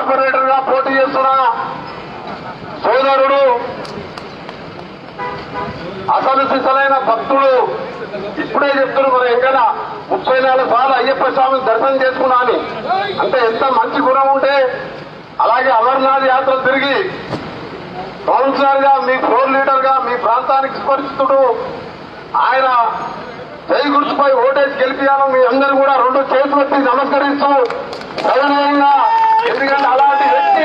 కార్పొరేటర్గా పోటీ చేస్తున్న సోదరుడు అసలు సిసలైన భక్తుడు ఇప్పుడే చెప్తున్నారు మరి ఎంకన ముప్పై నాలుగు సార్లు అయ్యప్ప స్వామిని దర్శనం చేసుకున్నా అని. అంటే ఎంత మంచి గుణం ఉంటే అలాగే అమర్నాథ్ యాత్ర తిరిగి కౌన్సిలర్గా మీ ఫ్లోర్ లీడర్గా మీ ప్రాంతానికి స్పరిస్తుడు ఆయన జై గుర్తుపై ఓటేసి గెలిపియాలని మీ అందరూ కూడా రెండు చేతులు ఎత్తి నమస్కరిస్తూ సవినయంగా ఎందుకంటే అలాంటి వ్యక్తి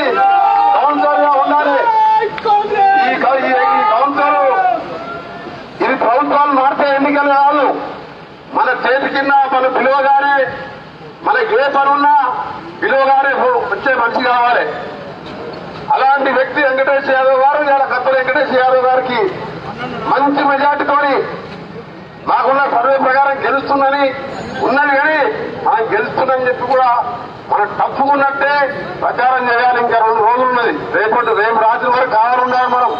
కౌన్సిలర్గా ఉండాలి ఈ కౌ- ఈ ఈ కౌన్సిలర్ ఇది ప్రభుత్వాలు మార్చే ఎన్నికలు కాదు మన చేతి కింద మన పిలువగానే మనకి ఏ పనున్నా విలువగానే వచ్చే మనిషి కావాలి. అలాంటి వ్యక్తి వెంకటేష్ యాదవ్ గారు ఇలా కత్త వెంకటేష్ యాదవ్ గారికి మంచి మెజార్టీతోని మాకున్న సర్వే ప్రకారం గెలుస్తుందని ఉన్నది కానీ మనం గెలుస్తుందని చెప్పి కూడా మనం తప్పుకున్నట్టే ప్రచారం చేయాలి. ఇంకా రెండు రోజులు ఉన్నది. రేపటి రేపు రాత్రి వరకు కావాలన్నారు మనం.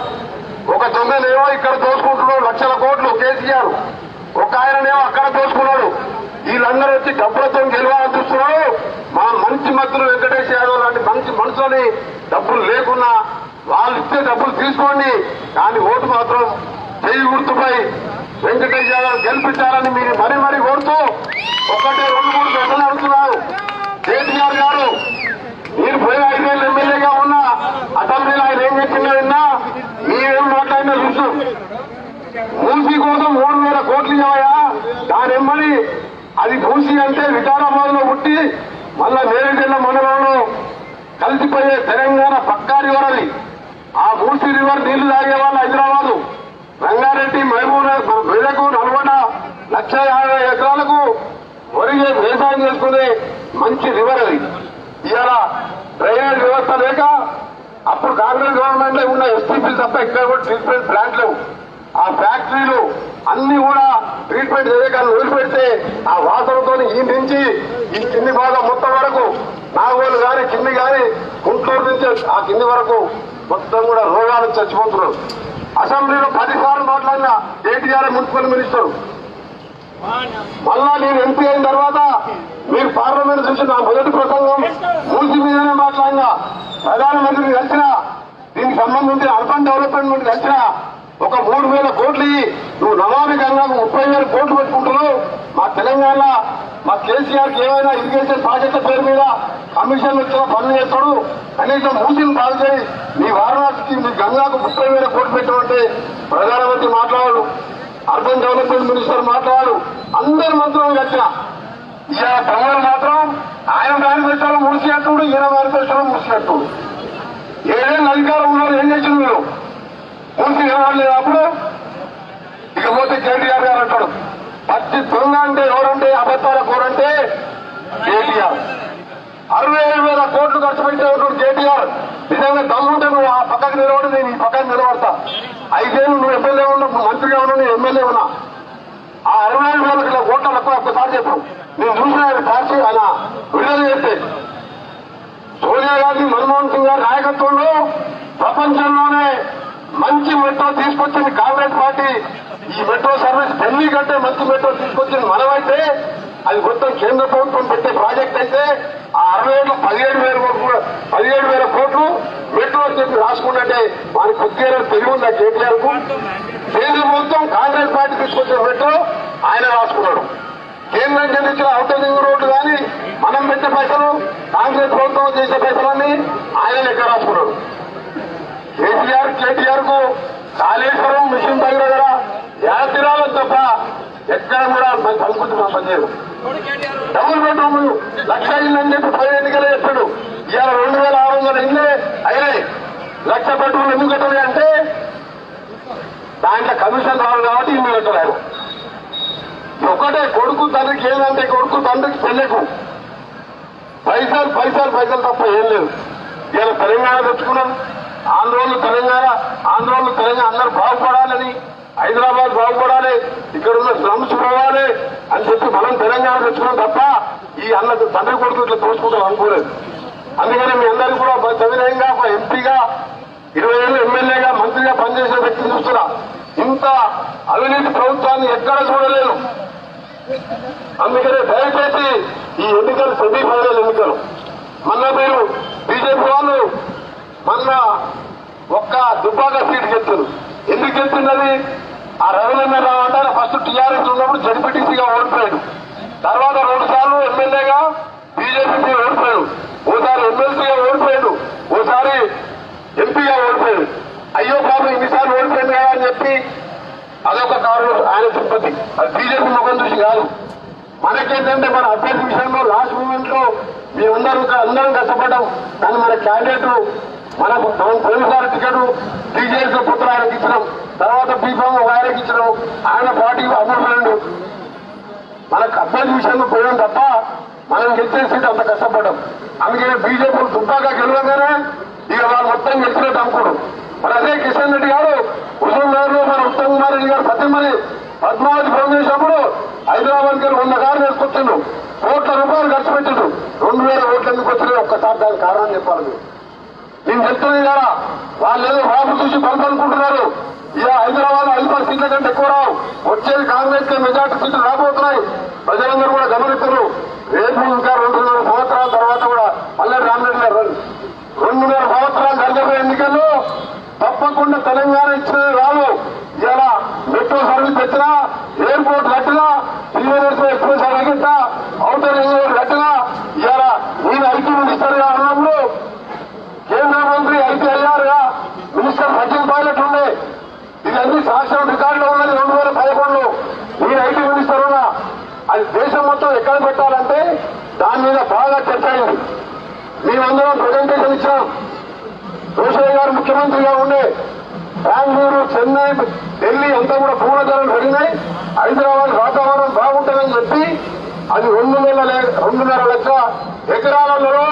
ఒక దొంగనేమో ఇక్కడ తోసుకుంటున్నాడు లక్షల కోట్లు కేసీఆర్. ఒక ఆయననేమో అక్కడ తోసుకున్నాడు. వీళ్ళందరూ వచ్చి డబ్బులతో గెలవాలని చూస్తున్నారు. మా మంచి మధ్యలో వెంకటేష్ యాదవ్ లాంటి మంచి మనుషులని డబ్బులు లేకున్నా వాళ్ళు ఇచ్చే డబ్బులు తీసుకోండి. కానీ ఓటు మాత్రం చేయి గుర్తుపై వెంకటేష్ యాదవ్ గెలిపించాలని మీరు మరీ మరీ కోరుతూ ఒకటే రెండు మూడు గంటలు అడుగుతున్నారు కేసీఆర్ గారు మీరు పోయి ఐదేళ్ళు ఎమ్మెల్యేగా ఉన్న అసెంబ్లీలో ఆయన ఏం చెప్పిందో విన్నా మీరేం మాట్లాడినా చూస్తూ మూసీ కోసం మూడు వేల కోట్లు ఇవ్వయా దాని ఎమ్మడి అది మూసీ అంటే వికారాబాద్లో పుట్టి మళ్ళా నేరేడుల మండలంలో కలిసిపోయే తెలంగాణ పక్కా రివర్ అది ఆ మూసీ రివర్ నీళ్ళు తాగే వాళ్ళు హైదరాబాదు. రంగారెడ్డి మహబూబ్ నగర్, మన నల్గొండ లక్ష యాభై ఎకరాలకు వరిగే వ్యవసాయం చేసుకునే మంచి రివర్ అది. ఇవాళ డ్రైనేజ్ వ్యవస్థ లేక అప్పుడు కాంగ్రెస్ గవర్నమెంట్లో ఉన్న ఎస్టీపీలు తప్ప ఎక్కడ కూడా ట్రీట్మెంట్ ప్లాంట్ లేవు. ఆ ఫ్యాక్టరీలు అన్ని కూడా ట్రీట్మెంట్ చేయకాలను వదిలిపెడితే ఆ వాసనతో ఈ నుంచి ఈ కింది భాగం మొత్తం వరకు నాగోలు గాని కింది గాని గుంటూరు నుంచి ఆ కింది వరకు మొత్తం కూడా రోగాలు చచ్చిపోతున్నారు. అసెంబ్లీలో పదిసార్లు మాట్లాడిన కేటీఆర్ మున్సిపల్ మినిస్టర్. మళ్ళా నేను ఎంపీ అయిన తర్వాత మీరు పార్లమెంట్ చూసి నా మొదటి ప్రసంగం మూసి మీదనే మాట్లాడినా. ప్రధానమంత్రిని కలిసిన దీనికి సంబంధించి అర్బన్ డెవలప్మెంట్ కలిసిన ఒక మూడు వేల కోట్లు నువ్వు నమామి గంగాకు ముప్పై వేల కోట్లు పెట్టుకుంటున్నావు. మా తెలంగాణ మా కేసీఆర్ ఏమైనా ఇరిగేషన్ ప్రాజెక్టుల పేరు మీద కమిషన్ వచ్చిన పనులు చేస్తాడు. కనీసం మూసిని బాగు చేయి. నీ వారణాసికి నీ గంగాకు ముప్పై వేల కోట్లు పెట్టమంటే ప్రధానమంత్రి మాట్లాడు అర్బన్ డెవలప్మెంట్ మినిస్టర్ మాట్లాడు అందరు మంత్రులు కట్టిన ఇలా తమ్ముడు మాత్రం ఆయన మేనిఫెస్టోలో మూసినట్టుడు ఈయన మేనిఫెస్టోలో మూసినట్టుడు ఏడేళ్ళు అధికారం ఉన్నారు ఏం చేసింది మీరు? మూసి కనబడలేదు అప్పుడు. ఇకపోతే కేటీఆర్ గారు అంటాడు. పచ్చి దొంగ అంటే ఎవరంటే అబద్ధాల కూరంటే కేటీఆర్ అరవై ఏడు వేల కోట్లు ఖర్చు పెట్టేవాడు కేటీఆర్ నిజంగా దమ్ముంటే నువ్వు ఆ పక్కకు నిలబడి నేను ఈ పక్కకు నిలబడతా. ఐదేళ్ళు నువ్వు ఎమ్మెల్యే ఉన్నా మంత్రిగా ఉన్నా నేను ఎమ్మెల్యే ఉన్నా. ఆ అరవై ఏడు వేల కిలో కోట్ల లెక్క ఒక్కసారి చెప్పు. నేను చూసిన ఆయన సాక్షి ఆయన విడుదల చేస్తే. సోనియా గాంధీ మన్మోహన్ సింగ్ గారి నాయకత్వంలో ప్రపంచంలోనే మంచి మెట్రో తీసుకొచ్చింది కాంగ్రెస్ పార్టీ. ఈ మెట్రో సర్వీస్ ఢిల్లీ కంటే మంచి మెట్రో తీసుకొచ్చింది మనమైతే అది మొత్తం కేంద్ర ప్రభుత్వం పెట్టే ప్రాజెక్ట్ అయితే ఆ అరవై ఏళ్ళు పదిహేడు వేల పదిహేడు వేల కోట్లు మెట్రో అని చెప్పి రాసుకున్నట్టే వారికి కొద్దిగా తెలివి ఉందా కేటీఆర్కు కేంద్ర ప్రభుత్వం కాంగ్రెస్ పార్టీ తీసుకొచ్చిన మెట్రో ఆయన రాసుకున్నాడు. కేంద్రం చెందించిన అవుటర్ రింగ్ రోడ్డు కానీ మనం పెట్టే పైసలు కాంగ్రెస్ ప్రభుత్వం చేసే పైసలన్నీ ఆయన లెక్క రాసుకున్నాడు కేసీఆర్ కేటీఆర్కు కాళేశ్వరం మిషన్ దగ్గర కూడా యాత్రాలు తప్ప ఎక్కడ కూడా మన సంస్కృతి మా పనిచేయదు డబుల్ బెడ్రూమ్ లక్ష ఇల్లు అని చెప్పి పది ఎన్నికలు చెప్పాడు ఇవాళ రెండు వేల ఆరు వందల ఇల్లే అయినాయి. లక్ష బెడ్రూమ్ ఎందుకు కట్టాలి అంటే దాంట్లో కమిషన్ రావాలి కాబట్టి ఇల్లు కట్టలేదు ఒకటే కొడుకు తండ్రికి ఏంటంటే కొడుకు తండ్రికి పెళ్ళకు. పైసలు పైసలు పైసలు తప్ప ఏం లేదు. ఇలా తెలంగాణ తెచ్చుకున్నాం. ఆంధ్రోళ్ళు తెలంగాణ ఆంధ్రోళ్ళు తెలంగాణ అందరూ బాగుపడాలని హైదరాబాద్ బాగుపడాలి ఇక్కడ ఉన్న స్లమ్స్ పోవాలి అని చెప్పి మనం తెలంగాణ తెచ్చుకున్నాం తప్ప ఈ అన్న తండ్రి కొడుకు ఇట్లా తోసుకుంటాం అనుకోలేదు. అందుకని మీ అందరికీ కూడా సవినయంగా ఒక ఎంపీగా ఇరవై ఏళ్ళు ఎమ్మెల్యేగా మంత్రిగా పనిచేసే వ్యక్తి చూస్తున్నా. ఇంత అవినీతి ప్రభుత్వాన్ని ఎక్కడ చూడలేను. అందుకనే దయచేసి ఈ ఎన్నికలు సెమీ ఫైనల్ ఎన్నికలు. మొన్న మీరు బీజేపీ దుబ్బాక సీట్ గెలుతున్నారు. ఎందుకు గెలుతున్నది ఆ రఘునందన్ రావు అంటే ఫస్ట్ టీఆర్ఎస్ ఉన్నప్పుడు జడ్పీటీసీగా ఓడిపోయాడు. తర్వాత రెండు సార్లు ఎమ్మెల్యేగా బీజేపీ ఓడిపోయాడు. ఓసారి ఎమ్మెల్సీగా ఓడిపోయాడు. ఓసారి ఎంపీగా ఓడిపోయాడు. అయ్యో బాబు ఇన్నిసార్లు ఓడిపోయింది కదా అని చెప్పి అదొక కారణం ఆయన సింపతి. అది బీజేపీ ముఖం చూసి కాదు. మనకేంటంటే మన అభ్యర్థి విషయంలో లాస్ట్ మూమెంట్లో మేమందరూ అందరం కష్టపడ్డాం. కానీ మన క్యాండిడేట్ మనకు మనం పోయినసారి టికెట్ టీజేఎస్ పుత్ర ఇచ్చినాం. తర్వాత బీఫామ్ ఒక ఆయనకి ఇచ్చినాం ఆయన పార్టీ అమ్ముడు మనకు అభ్యర్థి విషయంలో పోయాం తప్ప మనం గెలిచే సీట్ అంత కష్టపడ్డాం. అందుకే బీజేపీ దుబ్బాగా గెలవగానే ఇక వాళ్ళు మొత్తం గెలిచినట్టు అనుకోడు మరి అదే కిషన్ రెడ్డి గారు హుజూర్ నగర్లో మన ఉత్తమ్ కుమార్ రెడ్డి గారు పద్దెనిమిది పద్మావతి ఫోన్ చేసినప్పుడు హైదరాబాద్ గారు వంద కారు వేసుకొచ్చిండు కోట్ల రూపాయలు ఖర్చు పెట్టిండు. రెండు వేల ఓట్లు ఎందుకు వచ్చినాయి? ఒక్కసారి దానికి కారణం చెప్పాలి మీరు. నేను చెప్తున్నాను కదా వాళ్ళు ఏదో బాబు చూసి పంపనుకుంటున్నారు ఇలా ఇక హైదరాబాద్ ఐదు సీట్ల కంటే ఎక్కువ రావు వచ్చేది కాంగ్రెస్కి మెజార్టీ సీట్లు రాబోతున్నాయి ప్రజలందరూ కూడా గమనిస్తున్నారు రేపు ఇంకా రెండున్నర సంవత్సరాల తర్వాత కూడా మళ్ళీ రామరెడ్డి గారు రండి. రెండున్నర సంవత్సరాలు జరగబోయే ఎన్నికల్లో తప్పకుండా తెలంగాణ ఇచ్చిన రాదు ఇలా మెట్రో సర్వీస్ పెట్టినా ఎయిర్పోర్ట్ కట్టినా సీనియర్స్ ఎక్స్ప్రెస్ అడిగినా అవుటర్ రింగ్ రోడ్ కట్టినా ఇలా నేను ఐటీ మినిస్టర్గా ఉన్నప్పుడు కేంద్ర మంత్రి ఐటీ అయ్యారుగా మినిస్టర్ సచిన్ పైలట్ ఉండే ఇదన్నీ సాక్ష్యం రికార్డులో ఉన్నది రెండు వేల పదకొండులో నేను ఐటీ మినిస్టర్ ఉన్నా అది దేశం మొత్తం ఎక్కడ పెట్టాలంటే దాని మీద బాగా చర్చ అయింది మేమందరం ప్రజెంటేషన్ ఇచ్చాం రోషయ్య గారు ముఖ్యమంత్రిగా ఉండే బెంగళూరు చెన్నై ఢిల్లీ అంతా కూడా పూర్ణ ధరలు పెరిగినాయి. హైదరాబాద్ వాతావరణం బాగుంటుందని చెప్పి అది రెండు నెలల రెండున్నర లక్ష ఎకరాలలో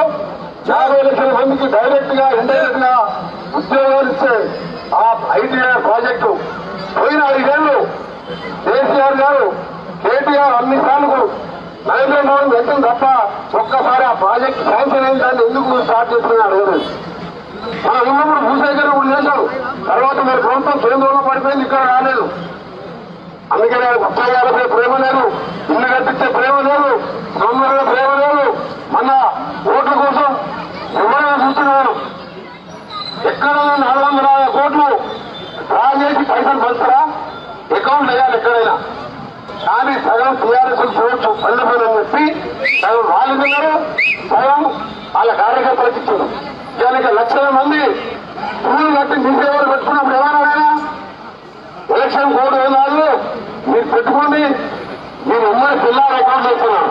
యాభై లక్షల మందికి డైరెక్ట్గా ఇండైరెక్ట్గా ఉద్యోగాలు ఇచ్చే ఆ ఐటీఆర్ ప్రాజెక్టు. పోయిన ఐదేళ్ళు కేసీఆర్ గారు కేటీఆర్ అన్ని సార్లు నరేంద్ర మోడీ వ్యక్తం తప్ప ఒక్కసారి ఆ ప్రాజెక్ట్ శాంక్షన్ అయిన దాన్ని ఎందుకు స్టార్ట్ చేస్తున్నా అడగలేదు. మన ఉన్నప్పుడు భూసేకరణ కూడా చేశారు. తర్వాత మీరు ప్రభుత్వం కేంద్రంలో పడిపోయింది ఇక్కడ రాలేదు. అందుకనే ఉద్యోగాలపై ప్రేమ లేదు ఇల్లు కట్టించే ప్రేమ లేదు సౌందర్య ప్రేమ లేదు. మన ఓట్ల కోసం ఎవరైనా చూస్తున్నారు. ఎక్కడ నాలుగు వందల కోట్లు డ్రా చేసి పైసలు పంచరా? అకౌంట్ వేయాలి ఎక్కడైనా. కానీ సగం టీఆర్ఎస్ చూడొచ్చు పండిపోయినని చెప్పి సగం వాళ్ళు తిన్నారు సగం వాళ్ళ కార్యకర్తలకు ఇచ్చారు దానికి లక్షల మంది పూలు కట్టి మీసేవారు పెట్టుకున్నప్పుడు ఏమన్నా ఎలక్షన్ కోడ్ ఏనాడు మీరు పెట్టుకోండి మీరు ఉమ్మడి జిల్లా రికార్డు చేస్తున్నారు.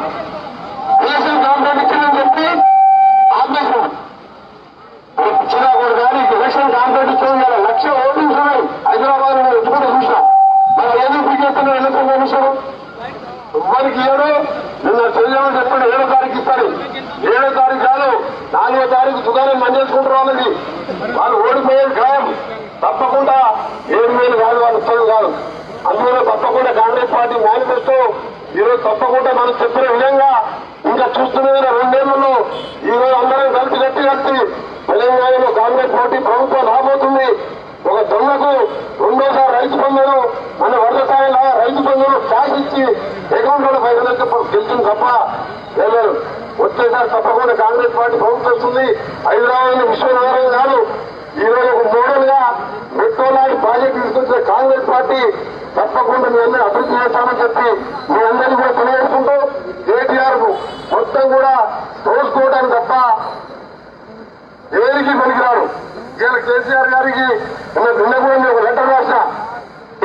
ఎలక్షన్ కాంట్రాక్ట్ ఇచ్చిందని చెప్పి ఆపేసాం ఇచ్చినా కూడా కానీ ఎలక్షన్ కాంట్రాక్ట్ ఇచ్చింది కదా లక్ష ఓటింగ్స్ ఉన్నాయి హైదరాబాద్లో ఎత్తుకుంటే చూసినాం మనం ఏది పీకేస్తున్నాం ఎలక్షన్ కమిషన్ ఎవ్వరికి ఏడు నిన్న చెయ్యమని చెప్పండి ఏడో తారీఖు ఇస్తారు ఏడో తారీఖు కాదు నాలుగో తారీఖు దుకాణం బంద్ చేసుకుంటారు వాళ్ళకి వాళ్ళు ఓడిపోయేది ఖాయం తప్పకుండా ఏడు వేలు కాదు వాళ్ళు ఇచ్చేది కాదు అందులో తప్పకుండా కాంగ్రెస్ పార్టీ మేనిఫెస్టో ఈరోజు తప్పకుండా మనం చెప్పిన విధంగా ఇంకా చూస్తున్న రెండేళ్ళలో ఈ రోజు అందరం కలిసి కట్టి కట్టి తెలంగాణలో కాంగ్రెస్ పార్టీ ప్రభుత్వం రాబోతుంది. ఒక దొంగకు రెండోసారి రైతు బంధువులు మన వరద సాయంలో రైతు బంధువులు క్యాష్ ఇచ్చి అకౌంట్లో పైసలు గెలిచింది తప్ప లేదు. వచ్చేసారి తప్పకుండా కాంగ్రెస్ పార్టీ ప్రభుత్వం వస్తుంది. హైదరాబాద్ విశ్వనగరం కాదు ఈరోజు ఒక మోడల్గా మెట్రో లాంటి ప్రాజెక్ట్ తీసుకొచ్చిన కాంగ్రెస్ పార్టీ తప్పకుండా మీ అందరూ అభివృద్ధి చేస్తామని చెప్పి మీ అందరినీ కూడా తెలియజేసుకుంటూ కేటీఆర్ మొత్తం కూడా తోసుకోవడానికి తప్ప దేనికి పనికిరాడు ఇవాళ కేసీఆర్ గారికి నిన్న కూడా ఒక లెటర్ రాసిన.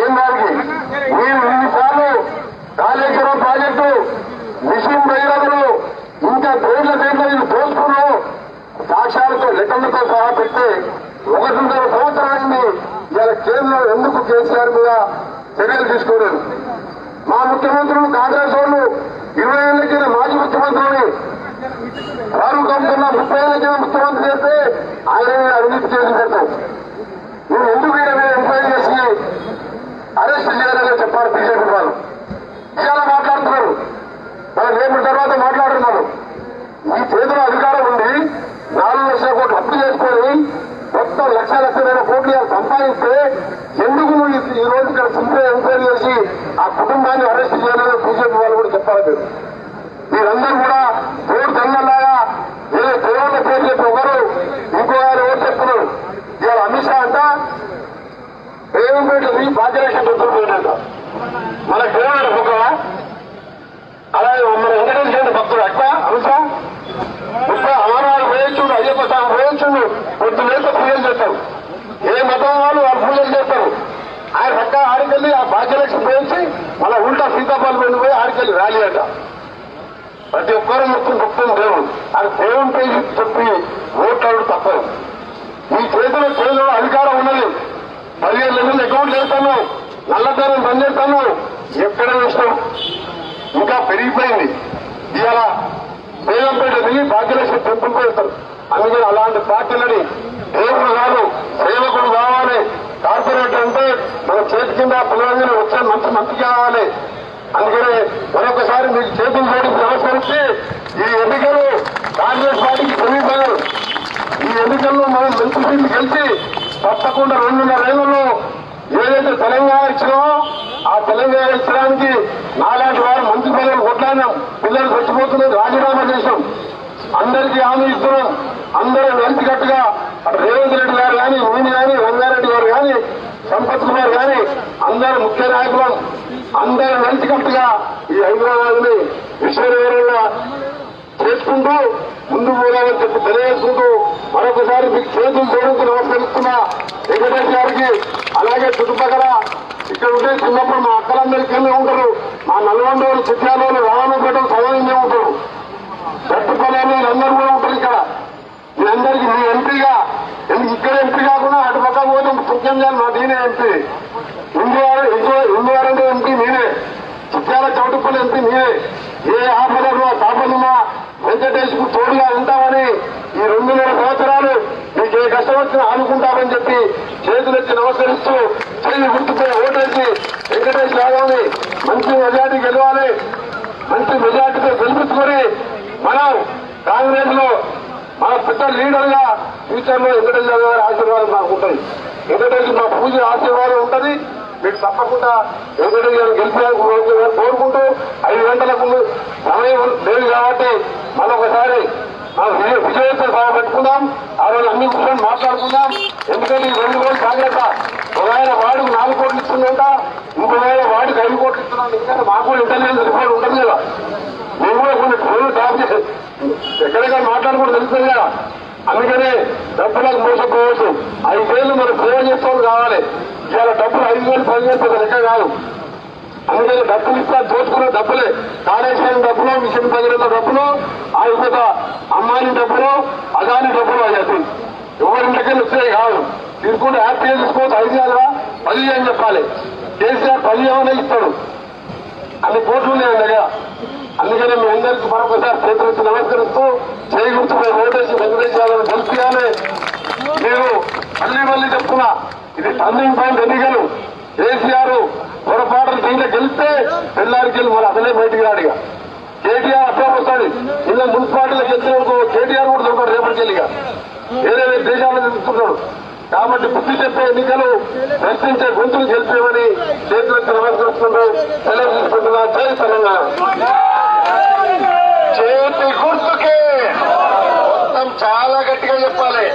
ఏం దానికి మీరు ఇన్నిసార్లు కాళేశ్వరం ప్రాజెక్టు మిషన్ భైరవులు ఇంకా దేళ్ళ దేళ్ళ ఇది దోసుకున్నావు సాక్ష్యాలతో లెక్కలతో సహా పెట్టి ఒకటిన్నర సంవత్సరాన్ని ఇవాళ కేంద్రం ఎందుకు కేసీఆర్ మీద చర్యలు తీసుకోలేదు. మా ముఖ్యమంత్రులు కాంగ్రెస్ వాళ్ళు ఇరవై ఏళ్ళ కింద మాజీ ముఖ్యమంత్రులు ఫారూక్ అబ్దుల్లా ముప్పై ఏళ్ళ కింద ముఖ్యమంత్రి చేస్తే ఆయన మీద అవినీతి చేసి పెట్టాం నువ్వు ఎందుకు ఈయన మీద ఎంక్వైరీ చేసి అరెస్ట్ చేయాలని చెప్పారు బీజేపీ వాళ్ళు ఇవాళ మాట్లాడుతున్నారు మన రేపు తర్వాత మాట్లాడుతున్నారు మీ చేతిలో అధికారం ఉంది నాలుగు లక్షల కోట్లు అప్పు చేసుకొని మొత్తం లక్ష లక్షలైన కోట్లు ఇవాళ సంపాదిస్తే ఎందుకు నువ్వు ఈ- రోజు ఇక్కడ సిబిఐ ఎంక్వైరీ చేసి ఆ కుటుంబాన్ని అరెస్ట్ చేయాలని బీజేపీ వాళ్ళు కూడా చెప్పాలి. మీరు మీరందరూ కూడా దేవుడు దొంగలాగా ఏదో దేవుళ్ళ పేరు చెప్పి ఒకరు ఇంకో ఆయన ఎవరు చెప్తున్నారు ఇవాళ అమిత్ షా అంట భాగ్యలక్ష్మి పెట్టుకుంటుంట మన దేవుడు ముఖమా అలాగే మన వెంకటేశ్వర భక్తుడు అట్లా అనుసా ఇప్పుడు అమరవాడు వేయించుడు అయ్యప్ప స్వామి వేయించుడు పొద్దు వేస్తే పూజలు చేస్తారు ఏ మతం వాళ్ళు వాళ్ళు పూజలు చేస్తారు ఆయన పక్క ఆడికెళ్ళి ఆ భాగ్యలక్ష్మి వేయించి మళ్ళా ఉల్టా సీతాఫలం వెళ్ళి పోయి ఆడికెళ్ళి ర్యాలీ అంట ప్రతి ఒక్కరు మొత్తం గొప్పం దేవుడు. అది దేవుని పేరు చెప్పి ఓట్లాడు తప్పదు. మీ చేతిలో చేతిలో అధికారం ఉన్నది. పదిహేను లక్షలు అకౌంట్ చేస్తాను నల్లధనం పనిచేస్తాను చేస్తాను ఎక్కడ ఇష్టం ఇంకా పెరిగిపోయింది. ఇవాళ దేవంపేట దిగి భాగ్యలక్ష్మి టెంపుల్ పెడతారు అందుకని అలాంటి పార్టీలని దేవుడు కాదు సేవకుడు కావాలి. కార్పొరేటర్ అంటే మన చేతి కింద పిల్లలందరూ వచ్చే మంచి మంచి కావాలి. అందుకని మరొకసారి మీకు చేతులు జోడించి నమస్కరించి ఈ ఎన్నికలు కాంగ్రెస్ పార్టీకి సమీపాలు ఈ ఎన్నికల్లో మనం మంచి సీట్లు గెలిచి తప్పకుండా రెండున్నర ఏళ్ళలో ఏదైతే తెలంగాణ ఇచ్చినామో ఆ తెలంగాణ ఇచ్చడానికి నాలాంటి వారు మంచి పిల్లలు కొట్లాడినాం పిల్లలు చచ్చిపోతున్నది రాజీనామా చేశాం. అందరికీ హామీ ఇస్తున్నాం. అందరూ కలిసికట్టుగా రేవంత్ రెడ్డి గారు కానీ నేను కానీ రంగారెడ్డి గారు కానీ సంపత్ కుమార్ కానీ అందరూ ముఖ్య నాయకులం. అందరూ కలిసికట్టుగా ఈ హైదరాబాద్ని విశ్వనగరంగా చేసుకుంటూ ముందుకు పోదామని చెప్పి తెలియజేసుకుంటూ మరొకసారి మీకు చేతులు జోడించి నమస్కరిస్తున్నా వెంకటేష్ గారికి అలాగే చుట్టుపక్కల ఇక్కడ ఉంటే చిన్నప్పుడు మా అక్కలందరి ఇక్కడనే ఉంటారు. మా నల్గొండలు చిత్రాలు రావణపేట సమానంగా ఉంటారు. గట్టుపల్లి అందరూ కూడా ఉంటారు ఇక్కడ. మీ అందరికీ మీ ఎంపీగా ఇక్కడ ఎంపీ కాకుండా అటు పక్క పోతే ముఖ్యంగా మా నేనే ఎంపీ. ఇండియా ఇండియా ఎంపీ నేనే చిత్రాల చౌటుపల్లి ఎంపీ నేనే ఏ ఆపదలో తాపదమా వెంకటేష్కు తోడుగా ఉంటామని ఈ రెండున్నర సంవత్సరాలు మీకు ఏ కష్టం వచ్చినా ఆనుకుంటామని చెప్పి చేతులెత్తి నమస్కరిస్తూ చెయ్యి గుర్తుపై ఓటేసి వెంకటేష్ యాదవ్ని మంచి మెజార్టీ గెలవాలి. మంచి మెజార్టీతో గెలిపించుకొని మనం కాంగ్రెస్లో మన పెద్ద లీడర్గా ఫ్యూచర్లో వెంకటేష్ యాదవ్ గారి ఆశీర్వాదం మాకు ఉంటుంది వెంకటేష్ మా పూజ ఆశీర్వాదం ఉంటుంది. మీరు తప్పకుండా వెంకటేష్ గారిని కోరుకుంటూ ఐదు గంటలకు సమయం లేదు కాబట్టి మరొకసారి మనం విజయోత్సవ సభ పెట్టుకుందాం. ఆ రోజు అన్ని విషయాలు మాట్లాడుకుందాం. ఎందుకంటే ఈ రెండు రోజులు జాగ్రత్త ఒకవేళ వాడికి నాలుగు కోట్లు ఇస్తుందంట ఇంకొకవేళ వాడికి ఐదు కోట్లు ఇస్తున్నాం ఎందుకంటే మాకు కూడా ఇంటెలిజెన్స్ రిపోర్ట్ ఉంటుంది కదా. మేము కూడా కొన్ని ఫోన్లు టాప్ చేసి ఎక్కడెక్కడ మాట్లాడుకుంటూ తెలుస్తుంది కదా. అందుకనే డబ్బులకు మోసపోవచ్చు ఐదేళ్ళు మనం సేవ చేసుకోవాలి కావాలి. ఇవాళ డబ్బులు ఐదు వేలు పది వేలు పెద్ద లెక్క కాదు. అందుకని డబ్బులు ఇస్తా దోచుకున్న డబ్బులే. కాళేశ్వరం డబ్బులు మిషన్ పగిలిన డబ్బులు ఆ ఆయుధ అమ్మాయి డబ్బులు అదాని డబ్బులు అయ్యాయి ఎవరింటికైనా వచ్చాయి కాదు. తీసుకుంటే హ్యాపీ తీసుకోవచ్చు ఐదు వేలవా పది అని చెప్పాలి. కేసీఆర్ పది ఏమైనా ఇస్తాడు. అన్ని కోట్లు ఉన్నాయి ఆయన దగ్గర. అందుకని మీ అందరికీ మరొకసారి చేతులెత్తి నమస్కరిస్తూ చేయగుర్తుపై ఓటేసి వెంకటేష్ యాదవ్ గెలిపియాలి. నేను మళ్ళీ మళ్ళీ చెప్తున్నా ఇది టర్నింగ్ పాయింట్ ఎన్నికలు. కేసీఆర్ పొరపాటు దీంట్లో గెలిస్తే తెల్లారికి వెళ్ళి మరి అసలే బయటికి రాడిగా కేటీఆర్ అప్పుడే వస్తాడు ఇలా మున్సిపాలిటీలో గెలిచినందుకు కేటీఆర్ కూడా దొరకడు రేపటికెళ్ళిగా వేరే వేరే దేశాల్లో తీసుకుంటాడు కాబట్టి బుద్ధి చెప్పే ఎన్నికలు ప్రశ్నించే గొంతులు గెలిపేవని చేతులెత్తి నమస్కరిస్తుంటూ సెలవు జై తెలంగాణ. చేతి గుర్తుకే మొత్తం చాలా గట్టిగా చెప్పాలి.